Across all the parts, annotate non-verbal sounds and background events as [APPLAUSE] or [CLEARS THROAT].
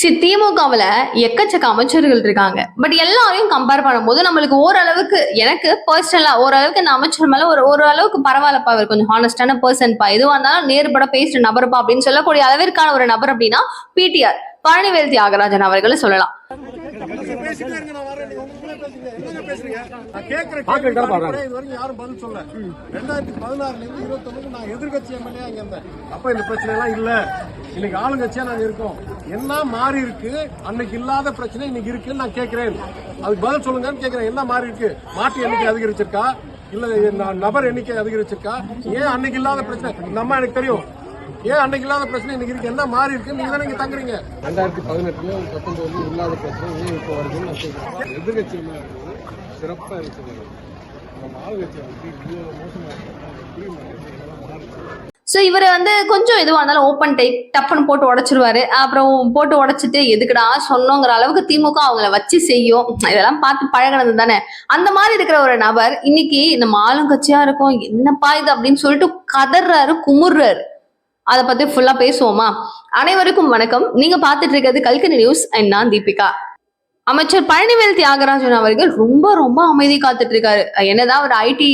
C திமுகவில் எக்கச்சக்க அமைச்சர்கள் இருக்காங்க. பட் எல்லாரையும் கம்பேர் பண்ணும்போது நம்மளுக்கு ஓரளவுக்கு எனக்கு பர்சனலாக ஓரளவுக்கு இந்த அமைச்சர் மேலே ஒரு ஓரளவுக்கு பரவாயில்லப்பா. அவர் கொஞ்சம் ஹானஸ்டான பர்சன்ப்பா எதுவாக இருந்தாலும் நேர்பட பேசுகிற நபர்ப்பா அப்படின்னு சொல்லக்கூடிய அளவிற்கான ஒரு நபர் அப்படின்னா பிடிஆர் பழனிவேல் தியாகராஜன் அவர்களை சொல்லலாம். பேசிட்டே இருங்க, நான் வரேன். நீங்க உங்களுக்குள்ளே பேசுங்க. என்னங்க பேசுறீங்க? நான் கேட்கிற இது வரைக்கும் யாரும் பதில் சொல்லல. 2016 ல இருந்து 21 நான் எதிர்க்கட்சி எம்எல்ஏ இருந்தேன் அப்ப இந்த பிரச்சனை எல்லாம் இல்ல. இன்னைக்கு ஆளுங்கட்சியா நாங்க இருக்கோம். என்ன மாறி இருக்கு? அன்னைக்கு இல்லாத பிரச்சனை இன்னைக்கு இருக்குன்னு நான் கேட்கிறேன் அதுக்கு பதில் சொல்லுங்கன்னு கேட்கிறேன் என்ன மாறி இருக்கு? மாட்டு எண்ணிக்கை அதிகரிச்சிருக்கா? இல்ல நபர் எண்ணிக்கை அதிகரிச்சிருக்கா? ஏன் அன்னைக்கு இல்லாத பிரச்சனை? இந்த அம்மா எனக்கு தெரியும். ஏன் அன்னைக்கு இல்லாத பிரச்சனை இன்னைக்கு இருக்கு என்ன மாறி இருக்கு? நீங்க தானே இங்க தங்குறீங்க. ரெண்டாயிரத்தி பதினெட்டுல பத்தொன்பதுல இல்லாத பிரச்சனை ஏன் இப்போ வருதுன்னு நான் எதிர்கட்சி என்ன இருக்குது சிறப்பாக இருக்குது நம்ம ஆளுங்கட்சி வந்து இவ்வளோ மோசமாக இருக்கு. ஸோ இவர் வந்து கொஞ்சம் எதுவாக இருந்தாலும் ஓப்பன் டைப் டப்புன்னு போட்டு உடைச்சிருவாரு. அப்புறம் போட்டு உடைச்சிட்டு எதுக்குடா சொன்னோங்கிற அளவுக்கு திமுக அவங்கள வச்சு செய்யும். இதெல்லாம் பார்த்து பழகினது தானே. அந்த மாதிரி இருக்கிற ஒரு நபர் இன்னைக்கு நம்ம ஆளுங்கட்சியா இருக்கும். என்னப்பா இது அப்படின்னு சொல்லிட்டு கதறாரு குமுறாரு அதை பத்தி ஃபுல்லா பேசுவோமா? அனைவருக்கும் வணக்கம். நீங்க பாத்துட்டு இருக்கிறது கல்கனி நியூஸ் அண்ட் நான் தீபிகா. அமைச்சர் பழனிவேல் தியாகராஜன் அவர்கள் ரொம்ப ரொம்ப அமைதி காத்துட்டு இருக்காரு. என்னதான் ஒரு ஐடி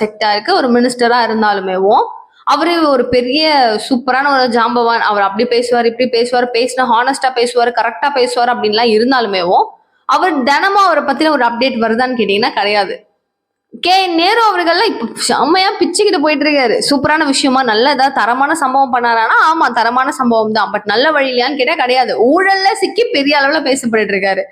செக்டருக்கு ஒரு மினிஸ்டரா இருந்தாலுமேவும் அவரு ஒரு பெரிய சூப்பரான ஒரு ஜாம்பவான். அவர் அப்படி பேசுவார் இப்படி பேசுவார் பேசினா ஹானஸ்டா பேசுவார் கரெக்டா பேசுவார் அப்படின்லாம் இருந்தாலுமேவும் அவர் தினமும் அவரை பத்தின ஒரு அப்டேட் வருதான்னு கேட்டீங்கன்னா கிடையாது. கே நேரு அவர்கள்லாம் இப்போ செம்மையா பிச்சுக்கிட்டு போயிட்டு இருக்காரு சூப்பரான விஷயமா நல்ல ஏதாவது தரமான சம்பவம் பண்ணாரானா? ஆமா தரமான சம்பவம் தான். பட் நல்ல வழியிலையான்னு கேட்டா கிடையாது. ஊழல்ல சிக்கி பெரிய அளவுல பேசப்பட்டு இருக்காரு.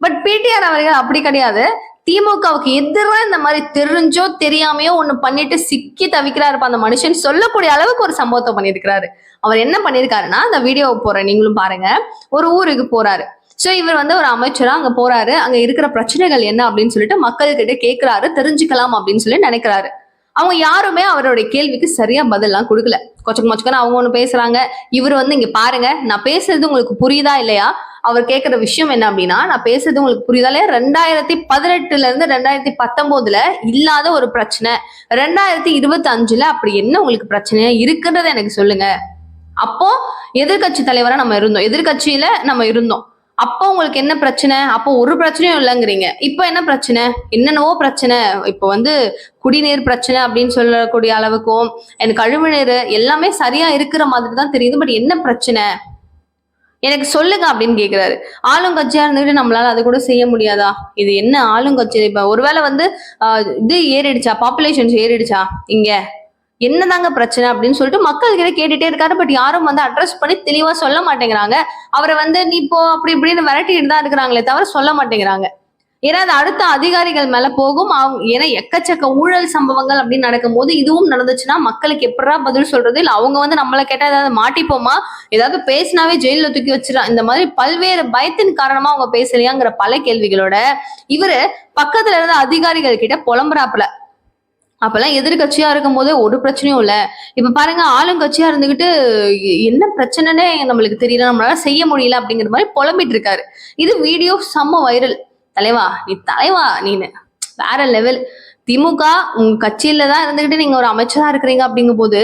பட் பிடிஆர் அவர்கள் அப்படி கிடையாது. திமுகவுக்கு எதிராக இந்த மாதிரி தெரிஞ்சோ தெரியாமையோ ஒன்று பண்ணிட்டு சிக்கி தவிக்கிறாரு அந்த மனுஷன் சொல்லக்கூடிய அளவுக்கு ஒரு சம்பவத்தை பண்ணியிருக்கிறாரு. அவர் என்ன பண்ணியிருக்காருன்னா அந்த வீடியோ போறேன் நீங்களும் பாருங்க. ஒரு ஊருக்கு போறாரு. ஸோ இவர் வந்து ஒரு அமைச்சராக அங்கே போறாரு. அங்கே இருக்கிற பிரச்சனைகள் என்ன அப்படின்னு சொல்லிட்டு மக்கள்கிட்ட கேட்குறாரு தெரிஞ்சுக்கலாம் அப்படின்னு சொல்லி நினைக்கிறாரு. அவங்க யாருமே அவருடைய கேள்விக்கு சரியா பதிலாம் கொடுக்கல. கொச்சக்கு மொச்சக்கன்னு அவங்க ஒன்று பேசுறாங்க. இவர் வந்து இங்க பாருங்க நான் பேசுறது உங்களுக்கு புரியுதா இல்லையா? அவர் கேட்கிற விஷயம் என்ன அப்படின்னா நான் பேசுறது உங்களுக்கு புரியுதா இல்லையா? ரெண்டாயிரத்தி பதினெட்டுல இருந்து ரெண்டாயிரத்தி பத்தொன்பதுல இல்லாத ஒரு பிரச்சனை. ரெண்டாயிரத்தி இருபத்தி அஞ்சுல அப்படி என்ன உங்களுக்கு பிரச்சனையா இருக்குன்றத எனக்கு சொல்லுங்க. அப்போ எதிர்க்கட்சி தலைவரா நம்ம இருந்தோம். எதிர்கட்சியில நம்ம இருந்தோம். அப்போ உங்களுக்கு என்ன பிரச்சனை? அப்போ ஒரு பிரச்சனையும் இல்லைங்கிறீங்க. இப்போ என்ன பிரச்சனை? என்னென்னவோ பிரச்சனை. இப்போ வந்து குடிநீர் பிரச்சனை அப்படின்னு சொல்லக்கூடிய அளவுக்கும் எனக்கு கழிவுநீர் எல்லாமே சரியா இருக்கிற மாதிரி தான் தெரியுது. பட் என்ன பிரச்சனை? எனக்கு சொல்லுங்க அப்படின்னு கேக்குறாரு. ஆளுங்கட்சியா இருந்துட்டு நம்மளால அது கூட செய்ய முடியாதா? இது என்ன ஆளுங்கட்சி? இப்ப ஒருவேளை வந்து இது ஏறிடுச்சா? பாப்புலேஷன்ஸ் ஏறிடுச்சா? இங்க? என்னதாங்க பிரச்சனை அப்படின்னு சொல்லிட்டு மக்கள் கிட்ட கேட்டுட்டே இருக்காரு. பட் யாரும் வந்து அட்ரஸ் பண்ணி தெளிவா சொல்ல மாட்டேங்கிறாங்க. அவரை வந்து நீ இப்போ அப்படி இப்படின்னு விரட்டிட்டு தான் இருக்கிறாங்களே தவிர சொல்ல மாட்டேங்கிறாங்க. ஏன்னா அது அடுத்த அதிகாரிகள் மேல போகும். அவங்க ஏன்னா எக்கச்சக்க ஊழல் சம்பவங்கள் அப்படின்னு நடக்கும்போது இதுவும் நடந்துச்சுன்னா மக்களுக்கு எப்படா பதில் சொல்றது? இல்ல அவங்க வந்து நம்மளை கேட்டா ஏதாவது மாட்டிப்போமா? ஏதாவது பேசினாவே ஜெயில தூக்கி வச்சிடா இந்த மாதிரி பல்வேறு பயத்தின் காரணமா அவங்க பேசலையாங்கிற பல கேள்விகளோட இவரு பக்கத்துல இருந்த அதிகாரிகள் கிட்ட புலம்புறாப்புல. அப்பெல்லாம் எதிர்கட்சியா இருக்கும்போது ஒரு பிரச்சனையும் இல்ல. இப்ப பாருங்க ஆளுங்கட்சியா இருந்துகிட்டு என்ன பிரச்சனைனே நம்மளுக்கு தெரியல. நம்மளால செய்ய முடியல அப்படிங்கிற மாதிரி புலம்பிட்டு இருக்காரு. இது வீடியோ செம்ம வைரல் தலைவா நீ தலைவா நீனு. வேற லெவல் திமுக உங்க கட்சியில தான் இருந்துகிட்டு நீங்க ஒரு அமைச்சரா இருக்கிறீங்க அப்படிங்கும் போது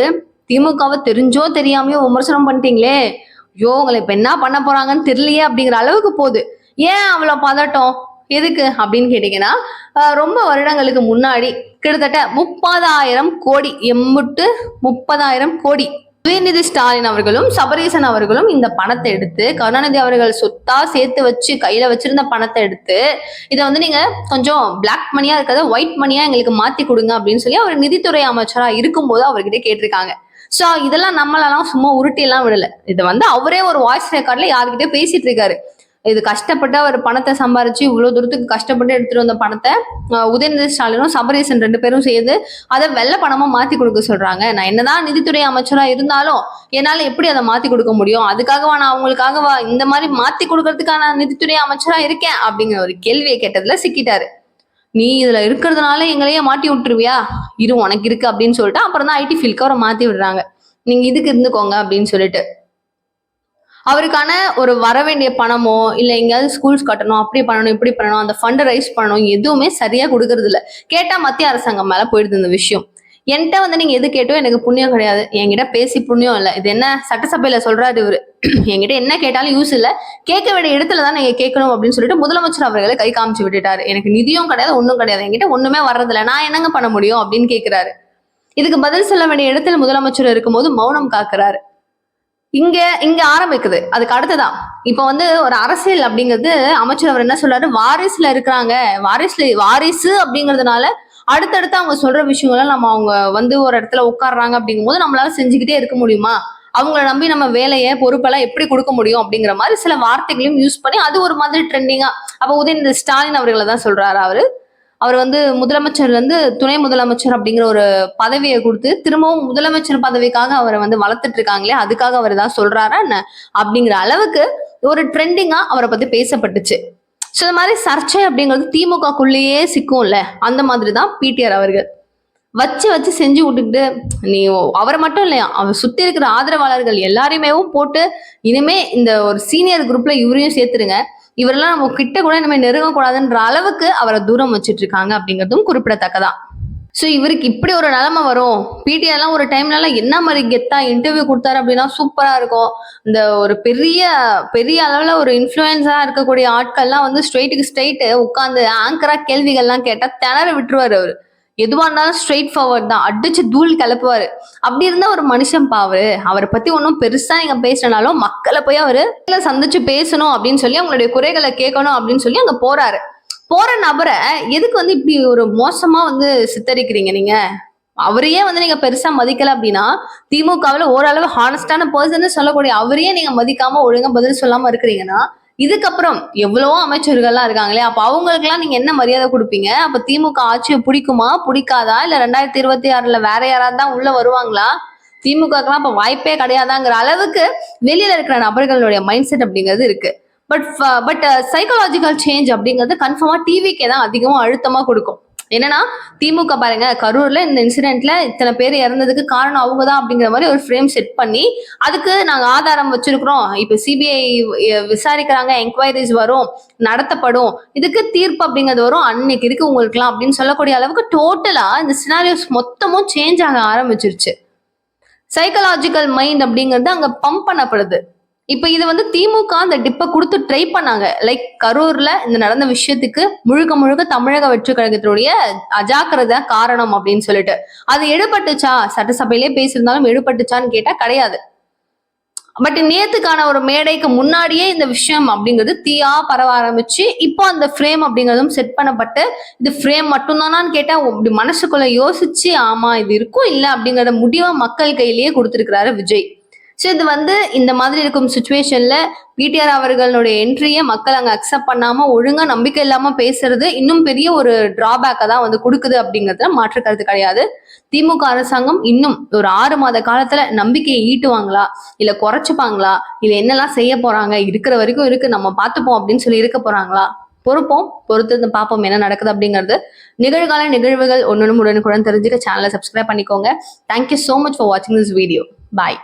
திமுகவை தெரிஞ்சோ தெரியாமையோ விமர்சனம் பண்ணிட்டீங்களே. ஐயோ உங்களை இப்ப என்ன பண்ண போறாங்கன்னு தெரியலையே அப்படிங்கிற அளவுக்கு போகுது. ஏன் அவ்வளவு பதட்டம்? எதுக்கு அப்படின்னு கேட்டீங்கன்னா ரொம்ப வருடங்களுக்கு முன்னாடி கிட்டத்தட்ட முப்பதாயிரம் கோடி எம்புட்டு முப்பதாயிரம் கோடி உதயநிதி ஸ்டாலின் அவர்களும் சபரீசன் அவர்களும் இந்த பணத்தை எடுத்து கருணாநிதி அவர்கள் சொத்தா சேர்த்து வச்சு கையில வச்சிருந்த பணத்தை எடுத்து இதை வந்து நீங்க கொஞ்சம் பிளாக் மணியா இருக்கிறத ஒயிட் மணியா எங்களுக்கு மாத்தி கொடுங்க அப்படின்னு சொல்லி அவர் நிதித்துறை அமைச்சரா இருக்கும்போது அவர்கிட்ட கேட்டிருக்காங்க. சோ இதெல்லாம் நம்மளெல்லாம் சும்மா உருட்டி எல்லாம் விடல. இது வந்து அவரே ஒரு வாய்ஸ் ரெக்கார்ட்ல யாருக்கிட்டே பேசிட்டு இருக்காரு. இது கஷ்டப்பட்டு அவர் பணத்தை சம்பாரிச்சு இவ்வளவு தூரத்துக்கு கஷ்டப்பட்டு எடுத்துட்டு வந்த பணத்தை உதயநிதி ஸ்டாலினும் சபரீசன் ரெண்டு பேரும் சேர்ந்து அதை வெள்ளை பணமா மாத்தி கொடுக்க சொல்றாங்க. நான் என்னதான் நிதித்துறை அமைச்சரா இருந்தாலும் என்னால எப்படி அதை மாத்தி கொடுக்க முடியும்? அதுக்காகவா நான் அவங்களுக்காகவா இந்த மாதிரி மாத்தி கொடுக்கறதுக்கான நிதித்துறை அமைச்சரா இருக்கேன்? அப்படிங்கிற ஒரு கேள்வியை கேட்டதுல சிக்கிட்டாரு. நீ இதுல இருக்கிறதுனால எங்களையே மாட்டி விட்டுருவியா? இரு உனக்கு இருக்கு அப்படின்னு சொல்லிட்டு அப்புறம் தான் ஐடி ஃபீல்ட்க்கு அவரை மாத்தி விடுறாங்க. நீங்க இதுக்கு இருந்துக்கோங்க அப்படின்னு சொல்லிட்டு. அவருக்கான ஒரு வர வேண்டிய பணமோ இல்லை எங்கேயாவது ஸ்கூல்ஸ் கட்டணும் அப்படி பண்ணணும் இப்படி பண்ணணும் அந்த ஃபண்டை ரைஸ் பண்ணணும் எதுவுமே சரியா கொடுக்கறது இல்லை. கேட்டா மத்திய அரசாங்கம் மேல போயிடுது இந்த விஷயம். என்கிட்ட வந்து நீங்க எது கேட்டோ எனக்கு புண்ணியம் கிடையாது. என்கிட்ட பேசி புண்ணியம் இல்லை. இது என்ன சட்டசபையில சொல்றாரு இவரு. [CLEARS THROAT] என்கிட்ட என்ன கேட்டாலும் யூஸ் இல்லை. கேட்க வேண்டிய இடத்துல தான் நீங்க கேட்கணும் அப்படின்னு சொல்லிட்டு முதலமைச்சர் அவர்களை கை காமிச்சு விட்டுட்டாரு. எனக்கு நிதியும் கிடையாது ஒன்றும் கிடையாது. என்கிட்ட ஒண்ணுமே வர்றதில்ல. நான் என்னங்க பண்ண முடியும் அப்படின்னு கேட்குறாரு இதுக்கு பதில் சொல்ல வேண்டிய இடத்துல முதலமைச்சர் இருக்கும்போது மௌனம் காக்குறாரு. இங்க இங்க ஆரம்பிக்குது. அதுக்கு அடுத்துதான். இப்ப வந்து ஒரு அரசியல் அப்படிங்கிறது அமைச்சர் அவர் என்ன சொல்றாரு? வாரிசுல இருக்கிறாங்க. வாரிசுல வாரிசு அப்படிங்கிறதுனால அடுத்தடுத்து அவங்க சொல்ற விஷயங்களை நம்ம அவங்க வந்து ஒரு இடத்துல உட்கார்றாங்க அப்படிங்கும்போது நம்மளால செஞ்சுக்கிட்டே இருக்க முடியுமா? அவங்கள நம்பி நம்ம வேலையை பொறுப்பெல்லாம் எப்படி கொடுக்க முடியும் அப்படிங்கிற மாதிரி சில வார்த்தைகளையும் யூஸ் பண்ணி அது ஒரு மாதிரி ட்ரெண்டிங்கா அப்ப உதயநிதி ஸ்டாலின் அவர்களை தான் சொல்றாரு அவரு. அவர் வந்து முதலமைச்சர் வந்து துணை முதலமைச்சர் அப்படிங்கிற ஒரு பதவியை கொடுத்து திரும்பவும் முதலமைச்சர் பதவிக்காக அவரை வந்து வளர்த்துட்டு இருக்காங்களே அதுக்காக அவர் தான் சொல்றாரா என்ன? அப்படிங்கிற அளவுக்கு ஒரு ட்ரெண்டிங்கா அவரை பத்தி பேசப்பட்டுச்சு. ஸோ இந்த மாதிரி சர்ச்சை அப்படிங்கிறது திமுகக்குள்ளேயே சிக்கும்ல அந்த மாதிரி தான் பிடிஆர் அவர்கள். வச்சு வச்சு செஞ்சு விட்டுக்கிட்டு நீ அவரை மட்டும் இல்லையா அவர் சுத்தி இருக்கிற ஆதரவாளர்கள் எல்லாரையுமே போட்டு இனிமே இந்த ஒரு சீனியர் குரூப்ல இவரையும் சேர்த்துருங்க. இவரெல்லாம் நம்ம கிட்ட கூட நம்ம நெருங்கக்கூடாதுன்ற அளவுக்கு அவரை தூரம் வச்சுட்டு இருக்காங்க அப்படிங்கிறதும் குறிப்பிடத்தக்கதான் ஸோ இவருக்கு இப்படி ஒரு நிலைமை வரும். பிடிஆர்லாம் ஒரு டைம்லலாம் என்ன மாதிரி கெத்தா இன்டர்வியூ கொடுத்தாரு அப்படின்னா சூப்பரா இருக்கும். இந்த ஒரு பெரிய பெரிய அளவுல ஒரு இன்ஃப்ளூயன்ஸாக இருக்கக்கூடிய ஆட்கள்லாம் வந்து ஸ்ட்ரெயிட்டுக்கு ஸ்ட்ரெயிட் உட்காந்து ஆங்கரா கேள்விகள்லாம் கேட்டா திணற விட்டுருவாரு அவரு. எதுவா இருந்தாலும் ஸ்ட்ரெயிட் ஃபார்வர்ட் தான். அடிச்சு தூள் கிளப்புவாரு அப்படி இருந்தா ஒரு மனுஷன் பாவரு. அவரை பத்தி ஒன்றும் பெருசா நீங்க பேசினாலும் மக்களை போய் அவரு சந்திச்சு பேசணும் அப்படின்னு சொல்லி அவங்களுடைய குறைகளை கேட்கணும் அப்படின்னு சொல்லி அங்க போறாரு. போற நபரை எதுக்கு வந்து இப்படி ஒரு மோசமா வந்து சித்தரிக்கிறீங்க நீங்க? அவரையே வந்து நீங்க பெருசா மதிக்கல அப்படின்னா திமுகவுல ஓரளவு ஹானஸ்டான பர்சன் சொல்லக்கூடிய அவரையே நீங்க மதிக்காம ஒழுங்கா பதில் சொல்லாம இருக்கிறீங்கன்னா இதுக்கப்புறம் எவ்வளவோ அமைச்சர்கள்லாம் இருக்காங்களே அப்ப அவங்களுக்குலாம் நீங்க என்ன மரியாதை கொடுப்பீங்க? அப்ப திமுக ஆட்சியை பிடிக்குமா பிடிக்காதா? இல்ல ரெண்டாயிரத்தி இருபத்தி ஆறுல வேற யாராவது தான் உள்ள வருவாங்களா? திமுகக்கெல்லாம் இப்ப வாய்ப்பே கிடையாதாங்கிற அளவுக்கு வெளியில இருக்கிற நபர்களுடைய மைண்ட் செட் அப்படிங்கிறது இருக்கு. பட் பட் சைக்காலஜிக்கல் சேஞ்ச் அப்படிங்கிறது கன்ஃபார்மா டிவிக்கே தான் அதிகமா அழுத்தமா கொடுக்கும். என்னன்னா திமுக பாருங்க கரூர்ல இந்த இன்சிடென்ட்ல இத்தனை பேர் இறந்ததுக்கு காரணம் அவங்க தான் அப்படிங்கிற மாதிரி ஒரு ஃப்ரேம் செட் பண்ணி அதுக்கு நாங்க ஆதாரம் வச்சிருக்கிறோம். இப்ப சிபிஐ விசாரிக்கிறாங்க என்கொயரிஸ் வரும் நடத்தப்படும். இதுக்கு தீர்ப்பு அப்படிங்கிறது வரும். அன்னைக்கு இருக்கு உங்களுக்குலாம் அப்படின்னு சொல்லக்கூடிய அளவுக்கு டோட்டலா இந்த சினாரியோஸ் மொத்தமும் சேஞ்ச் ஆக ஆரம்பிச்சிருச்சு. சைக்கலாஜிக்கல் மைண்ட் அப்படிங்கிறது அங்க பம்ப் பண்ணப்படுது. இப்ப இது வந்து திமுக அந்த டிப்பை கொடுத்து ட்ரை பண்ணாங்க. லைக் கரூர்ல இந்த நடந்த விஷயத்துக்கு முழுக்க முழுக்க தமிழக வெற்றி கழகத்தினுடைய அஜாக்கிரதை காரணம் அப்படின்னு சொல்லிட்டு. அது எடுபட்டுச்சா? சட்டசபையிலே பேசியிருந்தாலும் எடுபட்டுச்சான்னு கேட்டா கிடையாது. பட் நேத்துக்கான ஒரு மேடைக்கு முன்னாடியே இந்த விஷயம் அப்படிங்கிறது தீயா பரவ ஆரம்பிச்சு இப்போ அந்த ஃப்ரேம் அப்படிங்கிறதும் செட் பண்ணப்பட்டு இது ஃப்ரேம் மட்டும்தானான்னு கேட்டா இப்படி மனசுக்குள்ள யோசிச்சு ஆமா இது இருக்கும் இல்ல அப்படிங்கறத முடிவா மக்கள் கையிலேயே கொடுத்திருக்கிறாரு விஜய். ஸோ இது வந்து இந்த மாதிரி இருக்கும் சுச்சுவேஷன்ல பிடிஆர் அவர்களுடைய என்ட்ரியை மக்கள் அங்கே அக்செப்ட் பண்ணாம ஒழுங்கா நம்பிக்கை இல்லாம பேசுறது இன்னும் பெரிய ஒரு டிராபேக்கை தான் வந்து கொடுக்குது அப்படிங்கிறதுல மாற்று கருத்து கிடையாது. திமுக அரசாங்கம் இன்னும் ஒரு ஆறு மாத காலத்துல நம்பிக்கையை ஈட்டுவாங்களா? இல்ல குறைச்சுப்பாங்களா? இல்ல என்னெல்லாம் செய்ய போறாங்க? இருக்கிற வரைக்கும் இருக்கு நம்ம பார்த்துப்போம் அப்படின்னு சொல்லி இருக்க போறாங்களா? பொறுப்போம் பொறுத்து பார்ப்போம் என்ன நடக்குது அப்படிங்கிறது. நிகழ்கால நிகழ்வுகள் ஒன்னொன்னு உடனுக்குடன் தெரிஞ்சுக்க சேனலை சப்ஸ்கிரைப் பண்ணிக்கோங்க. Thank you so much for வாட்சிங் திஸ் வீடியோ பாய்